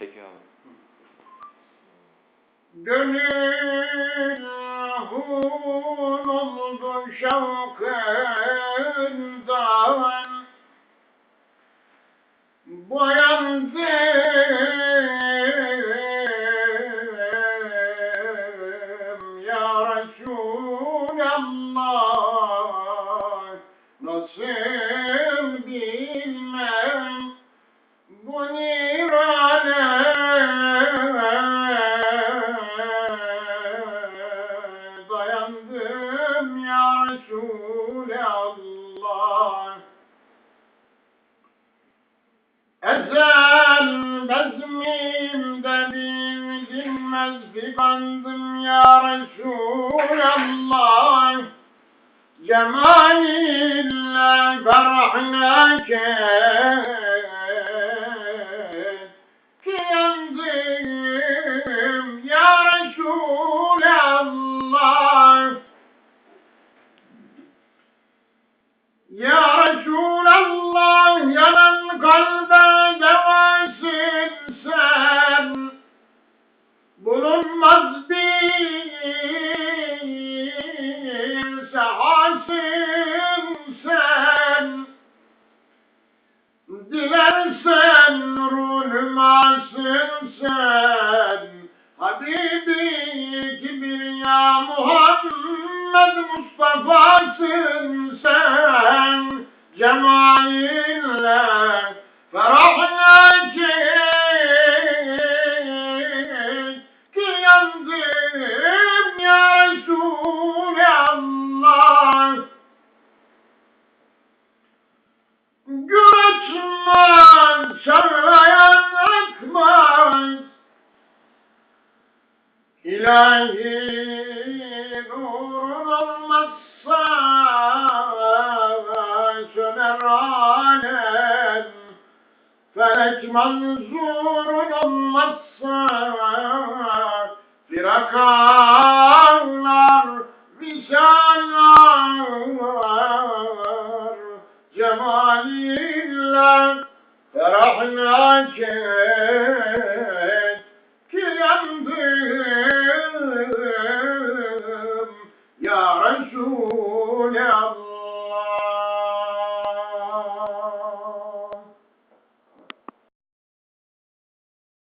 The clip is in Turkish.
Çekiyor abi. Gönül hun oldu şevkından Boyandım ya Resulallah dayandım ya Resulallah. Ezel bezmimde bilmez figandım ya Resulallah. Cemalinle ferahına Ya Resulallah yanan kalbe devasın sen. Bulunmaz bir sen. Dilersen ruhmasın sen. Habibi Kibriya Muhammed Mustafa'sın Cemalinle Ki yandım ya Resulallah Güretmez, çağlayan akmaz İlahi nurun olmazsa alem. Felek manzurun olmazsa firakanlar, visalar Cemalinle ferahına çek